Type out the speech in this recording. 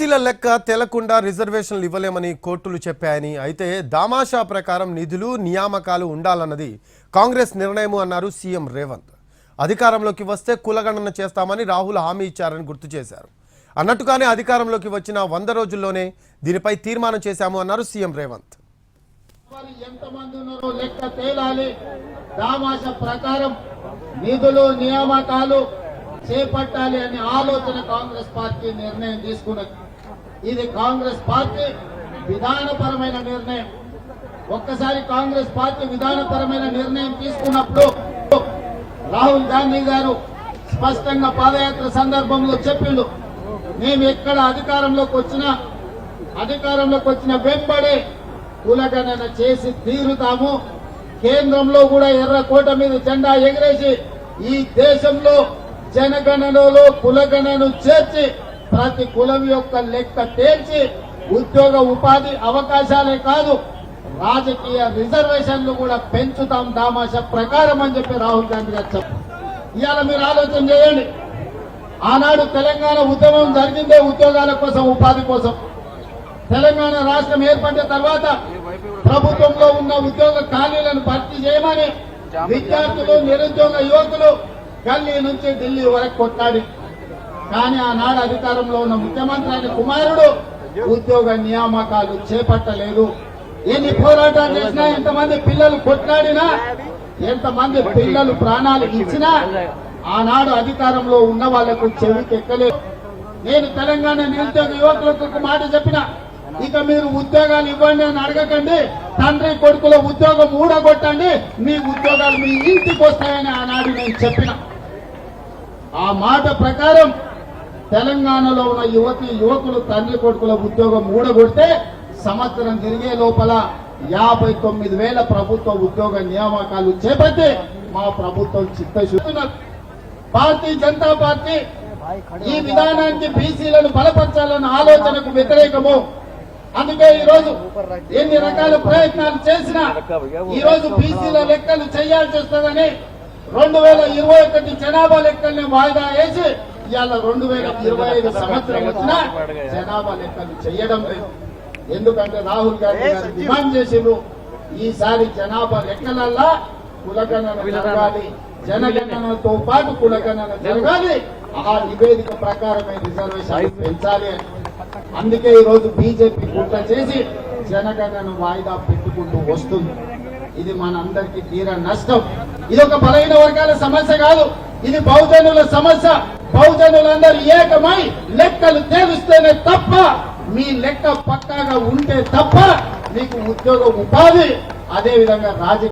ఎస్సీల లెక్క తెలకుండా రిజర్వేషన్లు ఇవ్వలేమని కోర్టులు చెప్పాయని అయితే దామాషా ప్రకారం నిధులు నియామకాలు ఉండాలన్నది కాంగ్రెస్ నిర్ణయము అన్నారు సీఎం రేవంత్. అధికారంలోకి వస్తే కులగణన చేస్తామని రాహుల్ హామీ ఇచ్చారని గుర్తు చేశారు. అన్నట్టుగానే అధికారంలోకి వచ్చిన వంద రోజుల్లోనే దీనిపై తీర్మానం చేశాము అన్నారు సీఎం రేవంత్. లెక్క తేలాలి. ప్రకారం నిధులు నియామకాలు చేపట్టాలి అనే ఆలోచన కాంగ్రెస్ పార్టీ నిర్ణయం తీసుకున్నది. ఇది కాంగ్రెస్ పార్టీ విధానపరమైన నిర్ణయం. ఒక్కసారి కాంగ్రెస్ పార్టీ విధానపరమైన నిర్ణయం తీసుకున్నప్పుడు రాహుల్ గాంధీ గారు స్పష్టంగా పాదయాత్ర సందర్భంలో చెప్పిండు మేము ఎక్కడ అధికారంలోకి వచ్చినా అధికారంలోకి వచ్చిన వెంబడే కులగణన చేసి తీరుతాము. కేంద్రంలో కూడా ఎర్రకోట మీద జెండా ఎగిరేసి ఈ దేశంలో జనగణనలో కులగణను చేర్చి ప్రతి కులం యొక్క లెక్క తేల్చి ఉద్యోగ ఉపాధి అవకాశాలే కాదు రాజకీయ రిజర్వేషన్లు కూడా పెంచుతాం దామాష ప్రకారం అని చెప్పి రాహుల్ గాంధీ గారు చెప్పారు. ఇవాళ మీరు ఆలోచన చేయండి. ఆనాడు తెలంగాణ ఉద్యమం జరిగిందే ఉద్యోగాల కోసం ఉపాధి కోసం. తెలంగాణ రాష్ట్రం ఏర్పడిన తర్వాత ప్రభుత్వంలో ఉన్న ఉద్యోగ ఖాళీలను భర్తీ చేయమని విద్యార్థులు నిరుద్యోగ యువకులు గల్లీ నుంచి ఢిల్లీ వరకు కొట్లాడి కానీ ఆనాడు అధికారంలో ఉన్న ముఖ్యమంత్రి ఆయన కుమారుడు ఉద్యోగ నియామకాలు చేపట్టలేదు. ఎన్ని పోరాటాలు చేసినా ఎంతమంది పిల్లలు కొట్లాడినా ఎంతమంది పిల్లలు ప్రాణాలు ఇచ్చినా ఆనాడు అధికారంలో ఉన్న వాళ్ళకు చెవికి ఎక్కలేదు నేను తెలంగాణ నిరుద్యోగ యువకులకు ఒక మాట చెప్పిన. ఇక మీరు ఉద్యోగాలు ఇవ్వండి అని అడగకండి. తండ్రి కొడుకుల ఉద్యోగం ఊడగొట్టండి. మీ ఉద్యోగాలు మీ ఇంటికి వస్తాయని ఆనాడు నేను చెప్పిన. ఆ మాట ప్రకారం తెలంగాణలో ఉన్న యువతి యువకులు తండ్రి కొడుకుల ఉద్యోగం ఊడగొడితే సంవత్సరం తిరిగే లోపల యాభై తొమ్మిది వేల ప్రభుత్వ ఉద్యోగ నియామకాలు చేపట్టి మా ప్రభుత్వం చిత్తశుద్ధున్నారు భారతీయ జనతా పార్టీ ఈ విధానానికి బీసీలను బలపరచాలన్న ఆలోచనకు వ్యతిరేకము. అందుకే ఈ రోజు ఎన్ని రకాల ప్రయత్నాలు చేసినా ఈ రోజు బీసీల లెక్కలు చేయాల్సి వస్తుందని రెండు వేల ఇరవై ఒకటి జనాభా లెక్కల్ని వాయిదా వేసి ఇవాళ రెండు వేల ఇరవై ఐదు సంవత్సరం వచ్చినా జనాభా లెక్కలు చేయడం లేదు. ఎందుకంటే రాహుల్ గాంధీ గారు డిమాండ్ చేసిండ్రు ఈసారి జనాభా లెక్కలల్లా కులగణన జరగాలి. జనగణనతో పాటు కులగణన జరగాలి. ఆ నివేదిక ప్రకారమే రిజర్వేషన్ పెంచాలి అని. అందుకే ఈ రోజు బీజేపీ కుట్ర చేసి జనగణన వాయిదా పెట్టుకుంటూ వస్తుంది. ఇది మనందరికీ తీర నష్టం. ఇది ఒక బలహీన వర్గాల సమస్య కాదు. ఇది బహుజనుల సమస్య. బహుజనులందరూ ఏకమై లెక్కలు తేలుస్తేనే తప్ప మీ లెక్క పక్కాగా ఉంటే తప్ప మీకు ఉద్యోగ ఉపాధి అదే విధంగా రాజకీయ